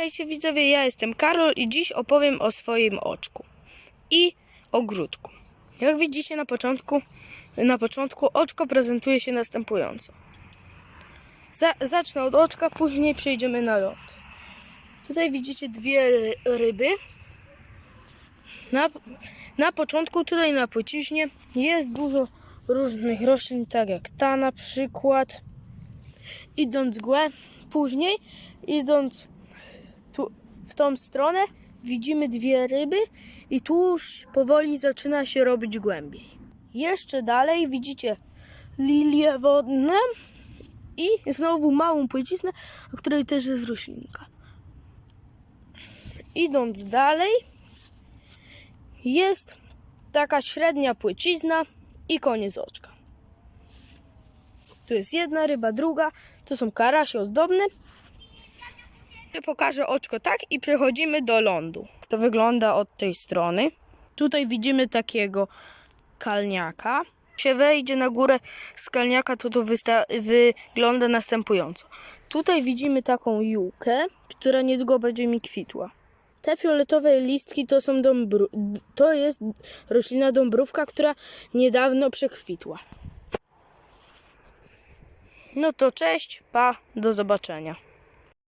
Witajcie widzowie, ja jestem Karol i dziś opowiem o swoim oczku i ogródku. Jak widzicie na początku, na początku oczko prezentuje się następująco. Za, zacznę od oczka, później przejdziemy na ląd. Tutaj widzicie dwie ry- ryby. Na, na początku, tutaj na płyciźnie jest dużo różnych roślin, tak jak ta na przykład. Idąc głę, później idąc tu, w tą stronę widzimy dwie ryby i tu już powoli zaczyna się robić głębiej. Jeszcze dalej widzicie lilie wodne i znowu małą płyciznę, o której też jest roślinka. Idąc dalej jest taka średnia płycizna i koniec oczka. Tu jest jedna ryba, druga, to są karasie ozdobne Pokażę oczko tak i przechodzimy do lądu. To wygląda od tej strony. Tutaj widzimy takiego kalniaka. Się wejdzie na górę z kalniaka, to to wygląda następująco. Tutaj widzimy taką jukę, która niedługo będzie mi kwitła. Te fioletowe listki to są dąbru- to jest roślina dąbrówka, która niedawno przekwitła. No to cześć, pa, do zobaczenia.